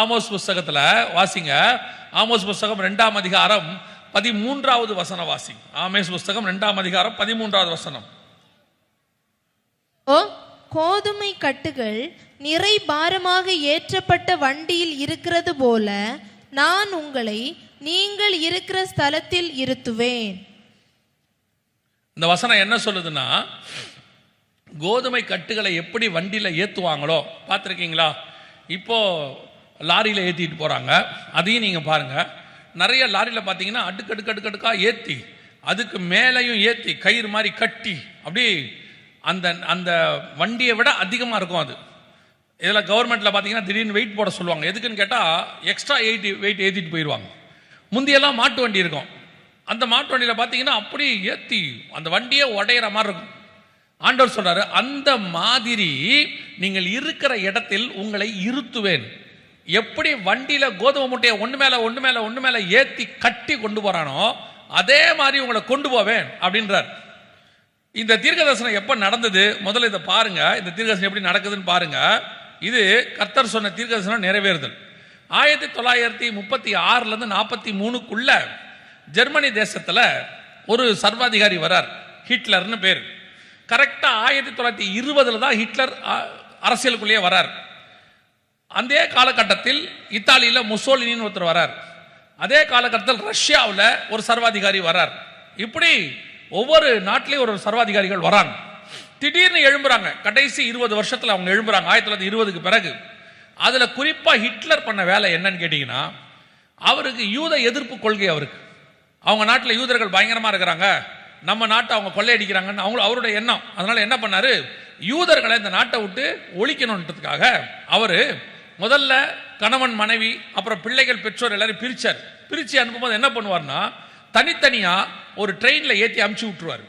Amos புஸ்தகத்துல வாசிங்க. Amos புஸ்தகம் ரெண்டாம் அதிகாரம் பதிமூன்றாவது வசனம் வாசி. ஆமேஸ் புஸ்தகம் ரெண்டாம் அதிகாரம் பதிமூன்றாவது வசனம். ஓ கோதுமை கட்டுகள் நிறை பாரமாக ஏற்றப்பட்ட வண்டியில் இருக்கிறது போல நான் உங்களை நீங்கள் இருக்கிற ஸ்தலத்தில் இருத்துவேன். இந்த வசனம் என்ன சொல்லுதுன்னா கோதுமை கட்டுகளை எப்படி வண்டியில் ஏற்றுவாங்களோ பார்த்துருக்கீங்களா? இப்போ லாரியில் ஏற்றிட்டு போகிறாங்க அதையும் நீங்கள் பாருங்கள் நிறைய லாரியில் பார்த்தீங்கன்னா அடுக்கடுக்கு அடுக்கடுக்காக ஏற்றி அதுக்கு மேலேயும் ஏற்றி கயிறு மாதிரி கட்டி அப்படி அந்த அந்த வண்டியை விட அதிகமாக இருக்கும் அது. இதில் கவர்மெண்ட்டில் பார்த்தீங்கன்னா திடீர்னு வெயிட் போட சொல்லுவாங்க. எதுக்குன்னு கேட்டால் எக்ஸ்ட்ரா எயிட் வெயிட் ஏற்றிட்டு போயிடுவாங்க முந்தியெல்லாம் மாட்டு வண்டி இருக்கும். அந்த மாட்டு வண்டியில் பார்த்தீங்கன்னா அப்படி ஏற்றி அந்த வண்டியே உடையிற மாதிரி இருக்கும். ஆண்டவர் சொல்கிறாரு அந்த மாதிரி நீங்கள் இருக்கிற இடத்தில் உங்களை இருத்துவேன். எப்படி வண்டியில் கோதுமை முட்டையை ஒன்று மேலே ஒன்று மேலே ஒன்று மேலே ஏற்றி கட்டி கொண்டு போகிறானோ அதே மாதிரி உங்களை கொண்டு போவேன் அப்படின்றார். இந்த தீர்க்கதர்சனம் எப்போ நடந்தது? முதல்ல இதை பாருங்கள் இந்த தீர்க்கதரிசனம் எப்படி நடக்குதுன்னு பாருங்கள் இது கர்த்தர் சொன்ன தீர்க்கதர்சனம் நிறைவேறுதல். ஆயிரத்தி தொள்ளாயிரத்தி முப்பத்தி ஆறுலேருந்து நாற்பத்தி மூணுக்குள்ள ஜெர்மனி தேசத்தில் ஒரு சர்வாதிகாரி வரார். ஹிட்லர்னு பேர். கரெக்டாக ஆயிரத்தி தொள்ளாயிரத்தி இருபதுல தான் ஹிட்லர் அ, அரசியலுக்குள்ளேயே வரார். அதே காலகட்டத்தில் இத்தாலியில் முசோலினின்னு ஒருத்தர் வரார். அதே காலகட்டத்தில் ரஷ்யாவில் ஒரு சர்வாதிகாரி வரார். இப்படி ஒவ்வொரு நாட்டிலையும் ஒரு சர்வாதிகாரிகள் வராங்க. திடீர்னு எழும்புறாங்க. கடைசி இருபது வருஷத்தில் அவங்க எழும்புறாங்க. ஆயிரத்தி தொள்ளாயிரத்தி இருபதுக்கு பிறகு. அதில் குறிப்பாக ஹிட்லர் பண்ண வேலை என்னன்னு கேட்டிங்கன்னா அவருக்கு யூத எதிர்ப்பு கொள்கை அவருக்கு. அவங்க நாட்டில் யூதர்கள் பயங்கரமாக இருக்கிறாங்க. நம்ம நாட்டை அவங்க கொள்ளையடிக்கிறாங்கன்னு அவங்க அவருடைய எண்ணம். அதனால் என்ன பண்ணார்? யூதர்களை இந்த நாட்டை விட்டு ஒழிக்கணுன்றதுக்காக அவர் முதல்ல கணவன் மனைவி அப்புறம் பிள்ளைகள் பெற்றோர் எல்லாரும் பிரிச்சார். பிரித்து அனுப்பும்போது என்ன பண்ணுவார்னா தனித்தனியாக ஒரு ட்ரெயினில் ஏற்றி அமுச்சு விட்டுருவார்.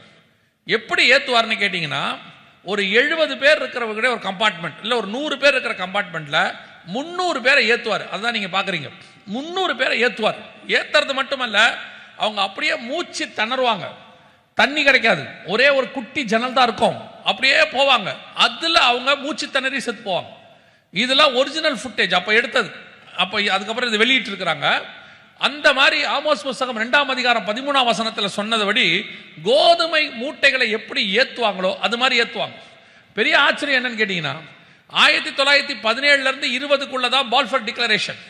எப்படி ஏற்றுவார்னு கேட்டிங்கன்னா ஒரு எழுபது பேர் இருக்கிறவங்க ஒரு கம்பார்ட்மெண்ட் இல்லை ஒரு நூறு பேர் இருக்கிற கம்பார்ட்மெண்ட்டில் முந்நூறு பேரை ஏற்றுவார் அதுதான் நீங்கள் பார்க்குறீங்க முந்நூறு பேரை ஏற்றுவார் ஏற்றுறது மட்டுமல்ல அவங்க அப்படியே மூச்சு திணறுவாங்க. தண்ணி கிடைக்காது. ஒரே ஒரு குட்டி ஜன்னல் தான் இருக்கும். அப்படியே போவாங்க. அதில் அவங்க மூச்சு திணறி செத்து போவாங்க. இதெல்லாம் ஒரிஜினல் ஃபுட்டேஜ் அப்போ எடுத்தது. அப்போ அதுக்கப்புறம் இது வெளியிட்டிருக்கிறாங்க. அந்த மாதிரி ஆமோஸ் புஸ்தகம் ரெண்டாம் அதிகாரம் பதிமூணாம் வசனத்தில் சொன்னதுபடி கோதுமை மூட்டைகளை எப்படி ஏற்றுவாங்களோ அது மாதிரி ஏற்றுவாங்க பெரிய ஆச்சரியம் என்னன்னு கேட்டிங்கன்னா ஆயிரத்தி தொள்ளாயிரத்தி பதினேழுலேருந்து இருபதுக்குள்ளே இருபதுக்குள்ள தான் பால்ஃபர் டிக்ளரேஷன்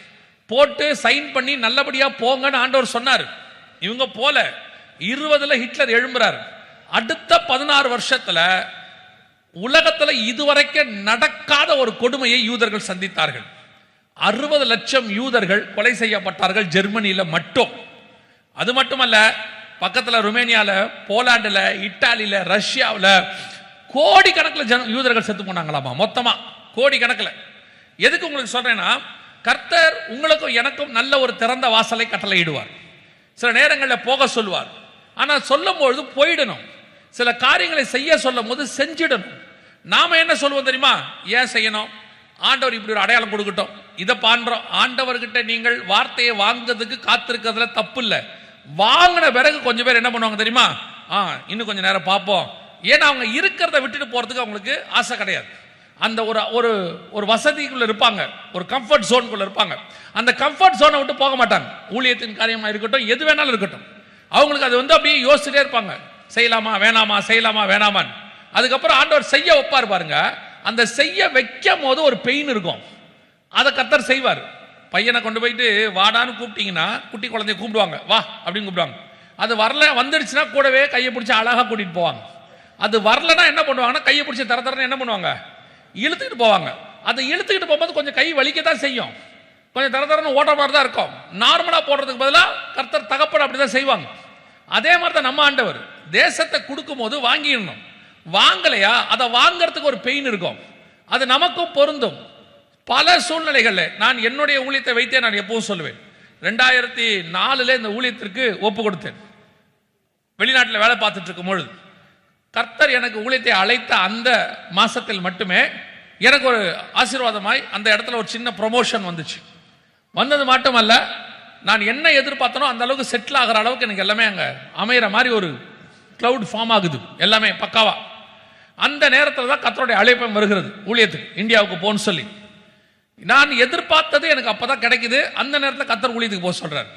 போட்டு சைன் பண்ணி நல்லபடியாக போங்கன்னு ஆண்டவர் சொன்னார். இவங்க போல இருபதில் ஹிட்லர் எழும்புறார். அடுத்த பதினாறு வருஷத்தில் உலகத்தில் இதுவரைக்கும் நடக்காத ஒரு கொடுமையை யூதர்கள் சந்தித்தார்கள். அறுபது லட்சம் யூதர்கள் கொலை செய்யப்பட்டார்கள் ஜெர்மனியில் மட்டும். அது மட்டுமல்ல பக்கத்தில் ருமேனியாவில் போலாண்டில் இட்டாலியில் ரஷ்யாவில் கோடிக்கணக்கில் ஜன யூதர்கள் செத்து போனாங்களாமா மொத்தமாக கோடிக்கணக்கில். எதுக்கு உங்களுக்கு சொல்கிறேன்னா கர்த்தர் உங்களுக்கும் எனக்கும் நல்ல ஒரு திறந்த வாசலை கட்டளையிடுவார். சில நேரங்களில் போக சொல்லுவார். ஆனால் சொல்லும் பொழுது போயிடணும். சில காரியங்களை செய்ய சொல்லும் போது செஞ்சிடணும். நாம் என்ன சொல்லுவோம் தெரியுமா? ஏன் செய்யணும்? ஆண்டவர் இப்படி ஒரு அடையாளம் கொடுக்கட்டும். இதை பாண்டோம் ஆண்டவர்கிட்ட நீங்கள் வார்த்தையை வாங்குறதுக்கு காத்திருக்கிறதுல தப்பு இல்லை வாங்கின பிறகு கொஞ்சம் பேர் என்ன பண்ணுவாங்க தெரியுமா? ஆ இன்னும் கொஞ்சம் நேரம் பார்ப்போம். ஏன்னா அவங்க இருக்கிறத விட்டுட்டு போகிறதுக்கு அவங்களுக்கு ஆசை கிடையாது. அந்த ஒரு ஒரு ஒரு வசதிக்குள்ளே இருப்பாங்க. ஒரு கம்ஃபர்ட் ஜோனுக்குள்ள இருப்பாங்க. அந்த கம்ஃபர்ட் ஜோனை விட்டு போக மாட்டாங்க. ஊழியத்தின் காரியமாக இருக்கட்டும் எது வேணாலும் இருக்கட்டும். அவங்களுக்கு அது வந்து அப்படியே யோசிச்சுட்டே இருப்பாங்க. செய்யலாமா வேணாமா செய்யலாமா வேணாமான்னு. அதுக்கப்புறம் ஆண்டவர் செய்ய வைப்பார் பாருங்க. அந்த செய்ய வைக்கும் போது ஒரு பெயின் இருக்கும். அதை கத்தர் செய்வார். பையனை கொண்டு போயிட்டு வாடான்னு கூப்பிட்டீங்கன்னா குட்டி குழந்தைய கூப்பிடுவாங்க. வா அப்படின்னு கூப்பிடுவாங்க. அது வரல வந்துடுச்சுன்னா கூடவே கையை பிடிச்சி அழகாக கூட்டிட்டு போவாங்க. அது வரலன்னா என்ன பண்ணுவாங்கன்னா கையை பிடிச்சி தர தரன்னு என்ன பண்ணுவாங்க? இழுத்துக்கிட்டு போவாங்க. அதை இழுத்துக்கிட்டு போகும்போது கொஞ்சம் கை வலிக்க தான் செய்யும். கொஞ்சம் தர தரன்னு ஓட்ட மாதிரி தான் இருக்கும். நார்மலாக போடுறதுக்கு பதிலாக கர்த்தர் தகப்பட அப்படி தான் செய்வாங்க. அதே மாதிரி தான் நம்ம ஆண்டவர். தேசத்தை கொடுக்கும் போது வாங்கிடணும். வாங்கலையா? அதை வாங்கிறதுக்கு ஒரு பெயின் இருக்கும். அது நமக்கும் பொருந்தும். பல சூழ்நிலைகளில் நான் என்னுடைய ஊழியத்தை வைத்தே நான் எப்பவும் சொல்லுவேன். ரெண்டாயிரத்தி நாலுல இந்த ஊழியத்திற்கு ஒப்பு கொடுத்தேன். வெளிநாட்டில் வேலை பார்த்துட்டு இருக்கும் பொழுது கர்த்தர் எனக்கு ஊழியத்தை அழைத்த அந்த மாசத்தில் மட்டுமே எனக்கு ஒரு ஆசீர்வாதமாய் அந்த இடத்துல ஒரு சின்ன ப்ரொமோஷன் வந்துச்சு. வந்தது மட்டுமல்ல நான் என்ன எதிர்பார்த்தனோ அந்த அளவுக்கு செட்டில் ஆகிற அளவுக்கு எனக்கு எல்லாமே அங்கே அமையிற மாதிரி ஒரு க்ளவுட் ஃபார்ம் ஆகுது. எல்லாமே பக்காவாக அந்த நேரத்தில் தான் கத்தருடைய அழைப்பம் வருகிறது. ஊழியத்துக்கு இந்தியாவுக்கு போன்னு சொல்லி. நான் எதிர்பார்த்தது எனக்கு அப்போ தான் கிடைக்குது. அந்த நேரத்தில் கத்தர் ஊழியத்துக்கு போக சொல்கிறார்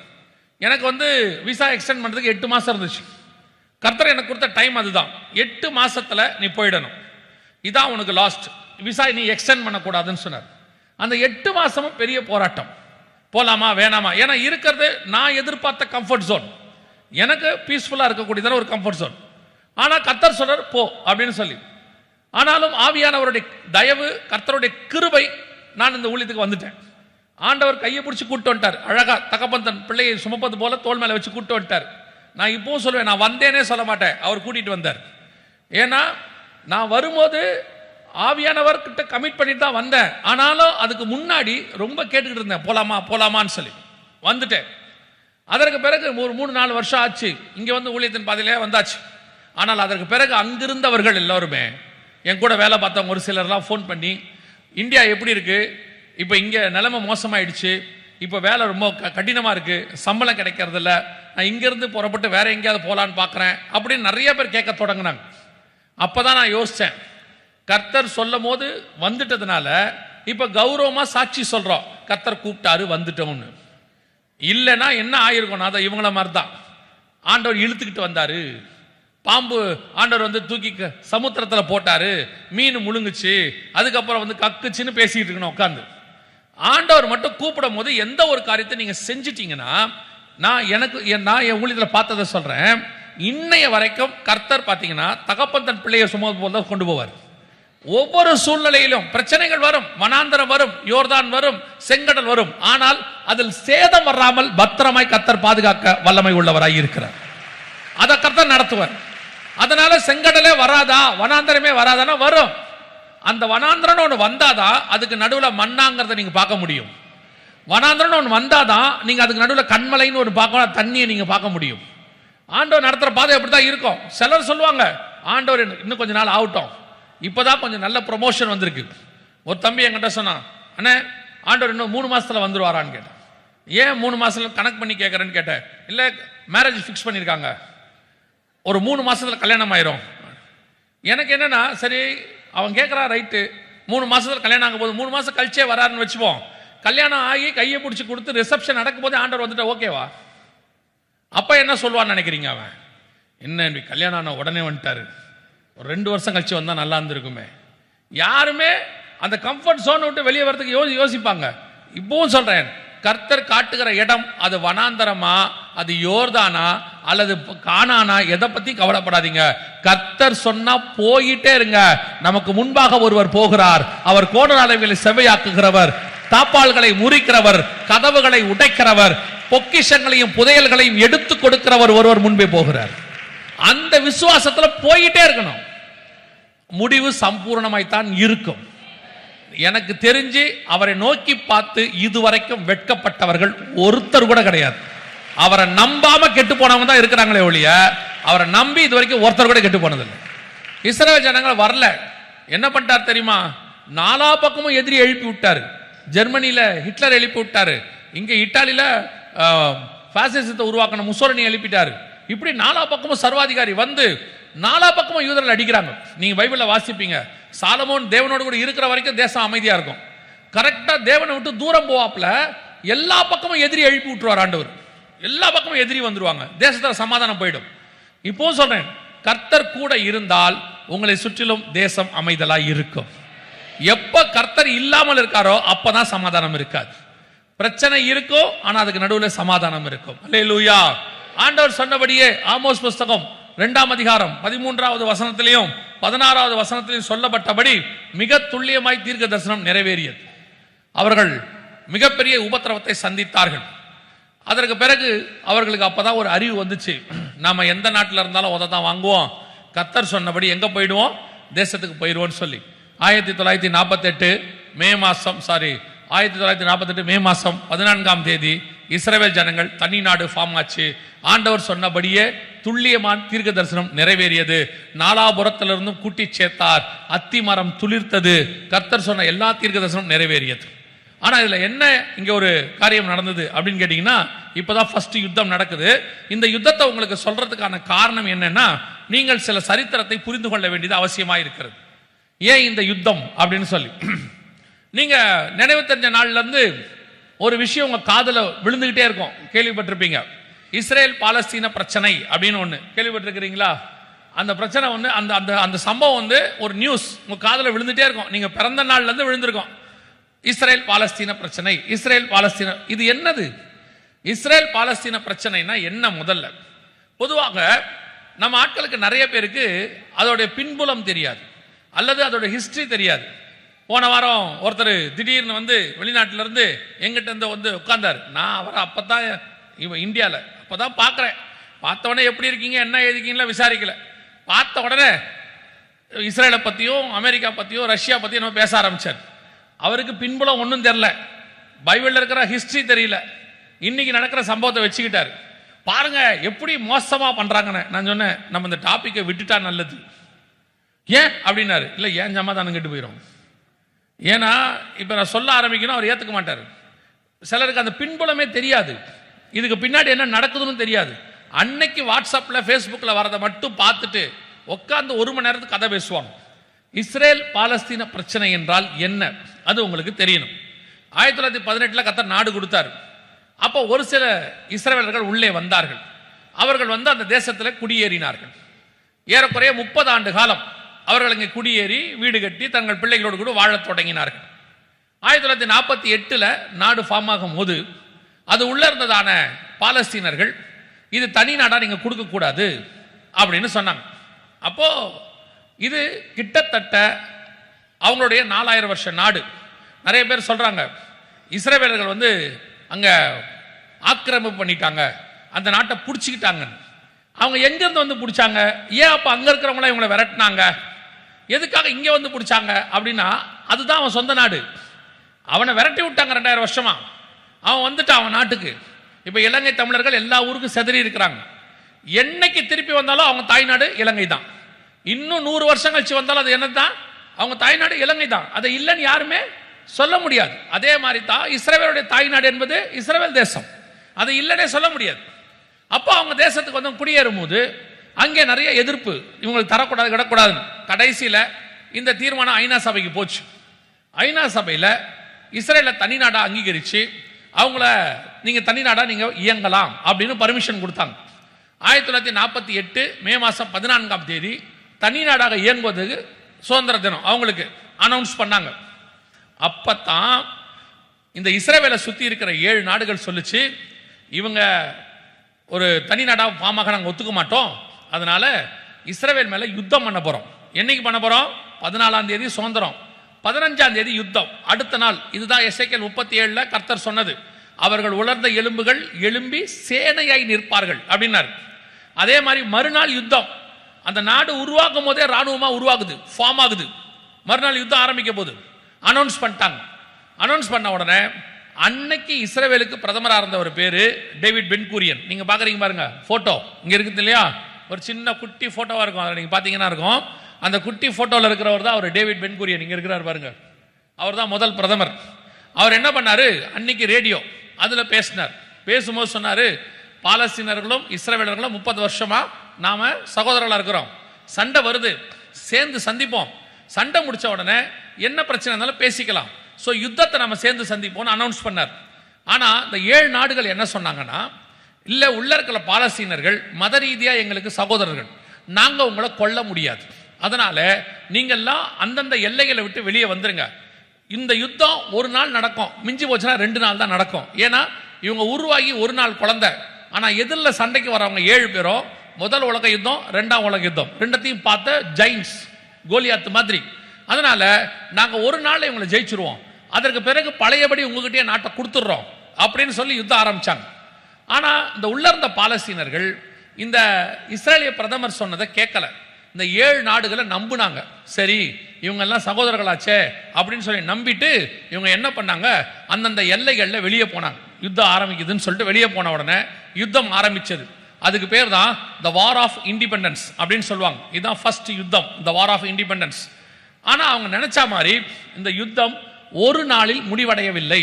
எனக்கு வந்து விசா எக்ஸ்டெண்ட் பண்ணுறதுக்கு எட்டு மாதம் இருந்துச்சு. கர்த்தர் எனக்கு கொடுத்த டைம் அதுதான். எட்டு மாதத்தில் நீ போயிடணும். இதான் உனக்கு லாஸ்ட் விசா நீ எக்ஸ்டெண்ட் பண்ணக்கூடாதுன்னு சொன்னார். அந்த எட்டு மாதமும் பெரிய போராட்டம். போலாமா வேணாமா? ஏன்னா இருக்கிறது நான் எதிர்பார்த்த கம்ஃபர்ட் ஜோன் எனக்கு பீஸ்ஃபுல்லாக இருக்கக்கூடியதான ஒரு கம்ஃபர்ட் ஜோன் ஆனால் கர்த்தர் சொல்றார் போ அப்படின்னு சொல்லி. ஆனாலும் ஆவியானவருடைய தயவு கர்த்தருடைய கிருபை நான் இந்த ஊழியத்துக்கு வந்துட்டேன். ஆண்டவர் கையை பிடிச்சி கூட்டு வந்துட்டார். அழகா தகப்பன் தன் பிள்ளையை சுமப்பது போல தோல் மேலே வச்சு கூட்டு வந்துட்டார். நான் இப்பவும் சொல்லுவேன் நான் வந்தேனே சொல்ல மாட்டேன். அவர் கூட்டிட்டு வந்தார். ஏன்னா நான் வரும்போது ஆவியானவர் கிட்ட கமிட் பண்ணிட்டு தான் வந்தேன். ஆனாலும் அதுக்கு முன்னாடி ரொம்ப கேட்டுக்கிட்டு இருந்தேன் போலாமா போலாமான்னு சொல்லி. வந்துட்டேன். அதற்கு பிறகு ஒரு மூணு நாலு வருஷம் ஆச்சு. இங்கே வந்து ஊழியத்தின் பாதையிலே வந்தாச்சு. ஆனால் அதற்கு பிறகு அங்கிருந்தவர்கள் எல்லாருமே என் கூட வேலை பார்த்தவங்க ஒரு சிலர்லாம் ஃபோன் பண்ணி இந்தியா எப்படி இருக்குது இப்போ இங்கே நிலைமை மோசமாயிடுச்சு. இப்போ வேலை ரொம்ப க கடினமாக இருக்குது சம்பளம் கிடைக்கிறதில்ல. நான் இங்கேருந்து புறப்பட்டு வேற எங்கேயாவது போகலான்னு பார்க்குறேன் அப்படின்னு நிறைய பேர் கேட்க தொடங்கினாங்க. அப்போ தான் நான் யோசித்தேன் கர்த்தர் சொல்லும் போது வந்துட்டதுனால இப்போ கௌரவமாக சாட்சி சொல்கிறோம் கர்த்தர் கூப்பிட்டாரு வந்துட்டோம்னு. இல்லைன்னா என்ன ஆயிருக்கணும் அதை இவங்கள மாதிரி தான் ஆண்டவர் இழுத்துக்கிட்டு வந்தாரு. பாம்பு ஆண்டவர் வந்து தூக்கி க- சமுத்திரத்துல போட்டாரு. மீன் முழுங்குச்சு. அதுக்கப்புறம் வந்து கக்குச்சின்னு பேசிக்கிட்டு இருக்கணும் உட்காந்து ஆண்டவர் மட்டும் கூப்பிடும் போது எந்த ஒரு காரியத்தை நீங்கள் செஞ்சிட்டீங்கன்னா நான் எனக்கு என் நான் என் ஊழியத்தில் பார்த்ததை சொல்கிறேன் இன்னைய வரைக்கும் கர்த்தர் பார்த்தீங்கன்னா தகப்பன் தன் பிள்ளையை சுமது போல் தான் கொண்டு போவார். ஒவ்வொரு சூழ்நிலையிலும் பிரச்சனைகள் வரும் மனாந்தரம் வரும் யோர்தான் வரும் செங்கடல் வரும். ஆனால் அதில் சேதம் வராமல் பத்திரமாய் கத்தர் பாதுகாக்க வல்லமை உள்ளவராய் இருக்கிறார். அதை கர்த்தர் நடத்துவார். அதனால செங்கடலே வராதா? வனாந்தரமே வராதானா? வரும். அந்த வனாந்தரம்னு ஒன்று வந்தாதான் அதுக்கு நடுவில் மண்ணாங்கிறத நீங்கள் பார்க்க முடியும். வனாந்தரம்னு ஒன்று வந்தாதான் நீங்கள் அதுக்கு நடுவில் கண்மலைன்னு ஒன்று பார்க்க தண்ணியை நீங்கள் பார்க்க முடியும். ஆண்டவர் நடத்துகிற பாதை அப்படித்தான் இருக்கும். சிலர் சொல்லுவாங்க ஆண்டவர் இன்னும் கொஞ்ச நாள் ஆகட்டும். இப்போ தான் கொஞ்சம் நல்ல ப்ரொமோஷன் வந்திருக்கு. ஒரு தம்பி என்கிட்ட சொன்னான் அண்ணே ஆண்டவர் இன்னும் மூணு மாதத்தில் வந்துருவாரான்னு கேட்டேன். ஏன் மூணு மாதத்தில் கணக்கு பண்ணி கேட்குறேன்னு கேட்டேன்? இல்லை மேரேஜ் ஃபிக்ஸ் பண்ணியிருக்காங்க ஒரு மூணு மாசத்துல கல்யாணம் ஆயிரும். எனக்கு என்னன்னா சரி அவன் கேட்குறா ரைட்டு. மூணு மாசத்துல கல்யாணம் ஆகும் போது மூணு மாசம் கழிச்சே வராருன்னு வச்சுப்போம். கல்யாணம் ஆகி கையை பிடிச்சி கொடுத்து ரிசப்ஷன் நடக்கும் போது ஆண்டவர் வந்துட்டா ஓகேவா அப்ப என்ன சொல்லுவான்னு நினைக்கிறீங்க அவன்? என்ன இப்படி கல்யாணம் ஆன உடனே வந்துட்டாரு. ஒரு ரெண்டு வருஷம் கழிச்சு வந்தா நல்லா இருந்திருக்குமே. யாருமே அந்த கம்ஃபர்ட் ஜோன் விட்டு வெளியே வரதுக்கு யோசி யோசிப்பாங்க. இப்பவும் சொல்றேன் கர்த்தர் காட்டுகிற இடம் அது வனாந்தரமா? அது யோர்தானா அல்லது காணானா எதை பத்தி கவலைப்படாதீங்க. கர்த்தர் சொன்னா போயிட்டே இருங்க. நமக்கு முன்பாக ஒருவர் போகிறார். அவர் கோணலாளர்களை செவையாக்குகிறவர் தாப்பால்களை முறிக்கிறவர் கதவுகளை உடைக்கிறவர் பொக்கிஷங்களையும் புதையல்களையும் எடுத்து கொடுக்கிறவர் ஒருவர் முன்பே போகிறார். அந்த விசுவாசத்துல போயிட்டே இருக்கணும். முடிவு சம்பூர்ணமாய்த்தான் இருக்கும். எனக்கு தெரிஞ்சு அவரை நோக்கி பார்த்து இதுவரைக்கும் வெட்கப்பட்டவர்கள் ஒருத்தர் கூட கிடையாது. அவரை நம்பாம கெட்டு போனவங்க தான் இருக்கிறாங்களே ஒழிய அவரை நம்பி இது வரைக்கும் ஒருத்தர் கூட கெட்டு போனதில்லை. இஸ்ரேல் ஜனங்கள் வரல. என்ன பண்ணிட்டார் தெரியுமா? நாலா பக்கமும் எதிரி எழுப்பி விட்டாரு. ஜெர்மனியில ஹிட்லர் எழுப்பி விட்டாரு. இங்க இட்டாலியில பாசிசத்தை உருவாக்கின முசோரணி எழுப்பிட்டாரு. இப்படி நாலா பக்கமும் சர்வாதிகாரி வந்து நாலா பக்கமும் யூதர்கள் அடிக்கிறாங்க. நீங்க பைபிளில் வாசிப்பீங்க. சாலமோன் தேவனோடு கூட இருக்கிற வரைக்கும் தேசம் அமைதியா இருக்கும். கரெக்டாக தேவனை விட்டு தூரம் போவாப்ல எல்லா பக்கமும் எதிரி எழுப்பி விட்டுருவார் ஆண்டவர். எல்லா பக்கமும் எதிரி வந்துருவாங்க. தேசத்தில் சமாதானம் போயிடும். இப்போ சொல்றேன் கர்த்தர் கூட இருந்தால் உங்களை சுற்றிலும் தேசம் அமைதலா இருக்கும். எப்ப கர்த்தர் இல்லாமல் இருக்காரோ அப்பதான் சமாதானம் இருக்காது. பிரச்சனை இருக்கும் ஆனா அதுக்கு நடுவில் சமாதானம் இருக்கும். அல்லேலூயா ஆண்டவர் சொன்னபடியே ஆமோஸ் புஸ்தகம் ரெண்டாம் அதிகாரம் பதிமூன்றாவது வசனத்திலையும் பதினாறாவது வசனத்திலையும் சொல்லப்பட்டபடி மிக துல்லியமாய் தீர்க்க தரிசனம் நிறைவேறியது. அவர்கள் மிகப்பெரிய உபத்திரவத்தை சந்தித்தார்கள். அதற்கு பிறகு அவர்களுக்கு அப்போதான் ஒரு அறிவு வந்துச்சு. நாம் எந்த நாட்டில் இருந்தாலும் உதை தான் வாங்குவோம். கத்தர் சொன்னபடி எங்கே போயிடுவோம்? தேசத்துக்கு போயிடுவோம்னு சொல்லி. ஆயிரத்தி தொள்ளாயிரத்தி நாற்பத்தெட்டு மே மாதம் சாரி ஆயிரத்தி தொள்ளாயிரத்தி நாற்பத்தெட்டு மே மாதம் பதினான்காம் தேதி இஸ்ரவேல் ஜனங்கள் தனி நாடு ஃபார்ம் ஆச்சு. ஆண்டவர் சொன்னபடியே துல்லியமான தீர்க்க தரிசனம் நிறைவேறியது. நாலாபுரத்திலிருந்தும் கூட்டி சேர்த்தார். அத்தி மரம் துளிர்த்தது. கத்தர் சொன்ன எல்லா தீர்க்க தரிசனம் நிறைவேறியது. ஆனால் இதில் என்ன இங்கே ஒரு காரியம் நடந்தது அப்படின்னு கேட்டிங்கன்னால் இப்போ தான் ஃபஸ்ட்டு யுத்தம் நடக்குது. இந்த யுத்தத்தை உங்களுக்கு சொல்கிறதுக்கான காரணம் என்னென்னா நீங்கள் சில சரித்திரத்தை புரிந்து கொள்ள வேண்டியது அவசியமாக இருக்கிறது. ஏன் இந்த யுத்தம் அப்படின்னு சொல்லி? நீங்கள் நினைவு தெரிஞ்ச நாள்லேருந்து ஒரு விஷயம் உங்கள் காதில் விழுந்துக்கிட்டே இருக்கும். கேள்விப்பட்டிருப்பீங்க. இஸ்ரேல் பாலஸ்தீன பிரச்சனை அப்படின்னு ஒன்று கேள்விப்பட்டிருக்கிறீங்களா? அந்த பிரச்சனை வந்து அந்த அந்த அந்த சம்பவம் வந்து ஒரு நியூஸ் உங்கள் காதில் விழுந்துகிட்டே இருக்கும். நீங்கள் பிறந்த நாள்லேருந்து விழுந்திருக்கோம். இஸ்ரேல் பாலஸ்தீன பிரச்சனை. இஸ்ரேல் பாலஸ்தீன இது என்னது? இஸ்ரேல் பாலஸ்தீன பிரச்சனைனா என்ன முதல்ல? பொதுவாக நம்ம ஆட்களுக்கு நிறைய பேருக்கு அதோடைய பின்புலம் தெரியாது. அல்லது அதோட ஹிஸ்ட்ரி தெரியாது. போன வாரம் ஒருத்தர் திடீர்னு வந்து வெளிநாட்டிலேருந்து எங்கிட்ட இருந்து வந்து உட்கார்ந்தார். நான் அவரை அப்போ தான் இவன் இந்தியாவில் அப்போ தான் பார்க்குறேன். பார்த்த உடனே எப்படி இருக்கீங்க என்ன எழுதிக்கீங்களா விசாரிக்கல. பார்த்த உடனே இஸ்ரேலை பற்றியும் அமெரிக்கா பற்றியும் ரஷ்யா பற்றியும் நம்ம பேச ஆரம்பிச்சார். அவருக்கு பின்புலம் ஒன்றும் தெரில பைபிளில் இருக்கிற ஹிஸ்ட்ரி தெரியல. இன்னைக்கு நடக்கிற சம்பவத்தை வச்சுக்கிட்டார். பாருங்க எப்படி மோசமாக பண்ணுறாங்கன்னு நான் சொன்னேன் நம்ம இந்த டாப்பிக்கை விட்டுட்டா நல்லது. ஏன்? அப்படின்னாரு. இல்லை ஏன் ஜமாதானம் கெட்டு போயிடும் ஏன்னா இப்போ நான் சொல்ல ஆரம்பிக்கணும் அவர் ஏற்றுக்க மாட்டார். சிலருக்கு அந்த பின்புலமே தெரியாது. இதுக்கு பின்னாடி என்ன நடக்குதுன்னு தெரியாது. அன்னைக்கு வாட்ஸ்அப்பில் ஃபேஸ்புக்கில் வரதை மட்டும் பார்த்துட்டு உட்காந்து ஒரு மணி நேரத்துக்கு கதை பேசுவாங்க. இஸ்ரேல் பாலஸ்தீன பிரச்சனை என்றால் என்ன? அது உங்களுக்கு தெரியணும். ஆயிரத்தி தொள்ளாயிரத்தி பதினெட்டில் கத்தர் நாடு கொடுத்தாரு. அப்போ ஒரு சில இஸ்ரேலர்கள் உள்ளே வந்தார்கள். அவர்கள் வந்து அந்த தேசத்தில் குடியேறினார்கள். ஏறக்குறைய முப்பது ஆண்டு காலம் அவர்கள் இங்கே குடியேறி வீடு கட்டி தங்கள் பிள்ளைகளோடு கூட வாழத் தொடங்கினார்கள். ஆயிரத்தி தொள்ளாயிரத்தி நாற்பத்தி எட்டில் நாடு ஃபார்ம் ஆகும் போது அது உள்ளே இருந்ததான பாலஸ்தீனர்கள் இது தனி நாடாக நீங்கள் கொடுக்கக்கூடாது அப்படின்னு சொன்னாங்க. அப்போது இது கிட்டத்தட்ட அவங்களுடைய நாலாயிரம் வருஷ நாடு. நிறைய பேர் சொல்கிறாங்க இஸ்ரேவேலர்கள் வந்து அங்கே ஆக்கிரமிப்பு பண்ணிட்டாங்க அந்த நாட்டை பிடிச்சிக்கிட்டாங்க அவங்க எங்கேருந்து வந்து பிடிச்சாங்க? ஏன் அப்போ அங்கே இருக்கிறவங்களாம் இவங்களை விரட்டினாங்க? எதுக்காக இங்கே வந்து பிடிச்சாங்க? அப்படின்னா அதுதான் அவன் சொந்த நாடு. அவனை விரட்டி விட்டாங்க ரெண்டாயிரம் வருஷமா. அவன் வந்துட்டான் அவன் நாட்டுக்கு. இப்போ இலங்கை தமிழர்கள் எல்லா ஊருக்கும் செதறி இருக்கிறாங்க. என்னைக்கு திருப்பி வந்தாலும் அவங்க தாய்நாடு இலங்கை தான். இன்னும் நூறு வருஷம் கழிச்சு வந்தாலும் அது என்ன தான் அவங்க தாய்நாடு இலங்கை தான் அதை இல்லைன்னு யாருமே சொல்ல முடியாது. அதே மாதிரி தான் இஸ்ரேவேலுடைய தாய்நாடு என்பது இஸ்ரேல் தேசம். அதை இல்லைன்னே சொல்ல முடியாது. அப்போ அவங்க தேசத்துக்கு வந்து குடியேறும் போது அங்கே நிறைய எதிர்ப்பு. இவங்களுக்கு தரக்கூடாது கிடக்கூடாதுன்னு. கடைசியில் இந்த தீர்மானம் ஐநா சபைக்கு போச்சு. ஐநா சபையில் இஸ்ரேலை தனி நாடாக அங்கீகரித்து அவங்கள நீங்கள் தனி நாடாக நீங்கள் இயங்கலாம் அப்படின்னு பர்மிஷன் கொடுத்தாங்க. ஆயிரத்தி தொள்ளாயிரத்தி நாற்பத்தி எட்டு மே மாதம் பதினான்காம் தேதி தனி நாடாக இயங்குவதற்கு சுதந்திர தினம். அவங்களுக்கு அனௌன்ஸ் பண்ணாங்க. அப்பத்தான் இந்த இஸ்ரேவேலை சுற்றி இருக்கிற ஏழு நாடுகள் சொல்லிச்சு இவங்க ஒரு தனி நாடாக ஃபார்மாக நாங்கள் ஒத்துக்க மாட்டோம். அதனால இஸ்ரேவேல் மேலே யுத்தம் பண்ண போகிறோம் என்னைக்கு பண்ண போகிறோம் பதினாலாம் தேதி சுதந்திரம். பதினஞ்சாம் தேதி யுத்தம். அடுத்த நாள் இதுதான் எஸ்ஐக்கல் முப்பத்தி ஏழில் கர்த்தர் சொன்னது. அவர்கள் உலர்ந்த எலும்புகள் எழும்பி சேனையாய் நிற்பார்கள் அப்படின்னார். அதே மாதிரி மறுநாள் யுத்தம். அந்த நாடு உருவாக்கும் போதே ராணுவமாக உருவாகுது ஃபார்ம் ஆகுது. மறுநாள் யுத்தம் ஆரம்பிக்க போகுது. அனௌன்ஸ் பண்ணிட்டாங்க. அனௌன்ஸ் பண்ண உடனே அன்னைக்கு இஸ்ரேவேலுக்கு பிரதமராக இருந்த ஒரு பேரு டேவிட் பென்கூரியன் நீங்கள் பார்க்குறீங்க பாருங்க ஃபோட்டோ இங்கே இருக்குது இல்லையா? ஒரு சின்ன குட்டி ஃபோட்டோவாக இருக்கும். அதில் நீங்கள் பார்த்தீங்கன்னா இருக்கும். அந்த குட்டி ஃபோட்டோவில் இருக்கிறவர் தான் அவர் டேவிட் பென்கூரியன் இங்கே இருக்கிறார் பாருங்க. அவர் தான் முதல் பிரதமர். அவர் என்ன பண்ணாரு? அன்னைக்கு ரேடியோ அதில் பேசினார். பேசும்போது சொன்னார் பாலஸ்தீனர்களும் இஸ்ரேலர்களும் முப்பது வருஷமா நாம சகோதரர்களாக இருக்கிறோம். சண்டை வருது. சேர்ந்து சந்திப்போம். சண்டை முடிச்ச உடனே என்ன பிரச்சனை இருந்தாலும் பேசிக்கலாம். ஸோ யுத்தத்தை நம்ம சேர்ந்து சந்திப்போம்னு அனௌன்ஸ் பண்ணார். ஆனால் இந்த ஏழு நாடுகள் என்ன சொன்னாங்கன்னா இல்லை உள்ள இருக்கிற பாலஸ்தீனர்கள் மத ரீதியாக எங்களுக்கு சகோதரர்கள். நாங்கள் உங்களை கொல்ல முடியாது. அதனால நீங்கள்லாம் அந்தந்த எல்லைகளை விட்டு வெளியே வந்துருங்க. இந்த யுத்தம் ஒரு நாள் நடக்கும். மிஞ்சி போச்சுன்னா ரெண்டு நாள் தான் நடக்கும். ஏன்னா இவங்க உருவாகி ஒரு நாள் குழந்தை. ஆனால் எதிரில் சண்டைக்கு வரவங்க ஏழு பேரும் முதல் உலக யுத்தம் ரெண்டாம் உலக யுத்தம். ரெண்டத்தையும் பார்த்த ஜெயின்ஸ் கோலியாத்து மாதிரி. அதனால் நாங்கள் ஒரு நாள் இவங்களை ஜெயிச்சிருவோம். அதற்கு பிறகு பழையபடி உங்ககிட்டயே நாட்டை கொடுத்துட்றோம் அப்படின்னு சொல்லி யுத்தம் ஆரம்பித்தாங்க ஆனால் இந்த உள்ளர்ந்த பாலஸ்தீனர்கள் இந்த இஸ்ரேலிய பிரதமர் சொன்னதை கேட்கல. இந்த ஏழு நாடுகளை நம்புனாங்க. சரி இவங்கெல்லாம் சகோதரர்களாச்சே அப்படின்னு சொல்லி நம்பிட்டு இவங்க என்ன பண்ணாங்க? அந்தந்த எல்லைகளில் வெளியே போனாங்க. யுத்தம் ஆரம்பிக்குதுன்னு சொல்லிட்டு வெளியே போன உடனே யுத்தம் ஆரம்பிச்சது. அதுக்கு பேர் தான் த வார் ஆஃப் இண்டிபெண்டன்ஸ் அப்படின்னு சொல்லுவாங்க. இதுதான் ஃபர்ஸ்ட் யுத்தம் த வார் ஆஃப் இண்டிபெண்டன்ஸ் ஆனால் அவங்க நினச்ச மாதிரி இந்த யுத்தம் ஒரு நாளில் முடிவடையவில்லை.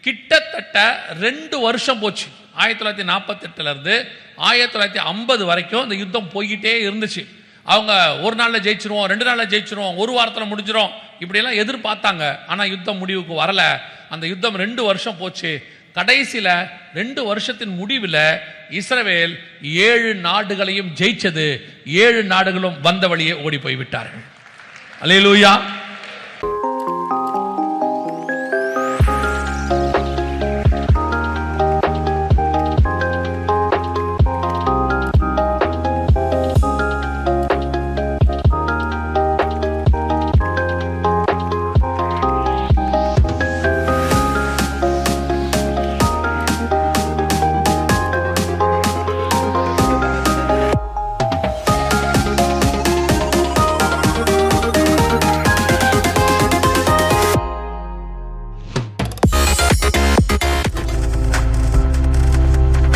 கிட்டத்தட்ட ரெண்டு வருஷம் போச்சு. ஆயிரத்தி தொள்ளாயிரத்தி நாற்பத்தெட்டுலேருந்து ஆயிரத்தி தொள்ளாயிரத்தி ஐம்பது வரைக்கும் இந்த யுத்தம் போய்கிட்டே இருந்துச்சு. அவங்க ஒரு நாளில் ஜெயிச்சிருவோம் ரெண்டு நாளில் ஜெயிச்சிருவோம் ஒரு வாரத்தில் முடிஞ்சிரும். இப்படியெல்லாம் எதிர்பார்த்தாங்க. ஆனால் யுத்தம் முடிவுக்கு வரல. அந்த யுத்தம் ரெண்டு வருஷம் போச்சு. கடைசியில் ரெண்டு வருஷத்தின் முடிவில் இஸ்ரவேல் ஏழு நாடுகளையும் ஜெயிச்சது. ஏழு நாடுகளும் வந்த வழியே ஓடி போய் விட்டார்கள்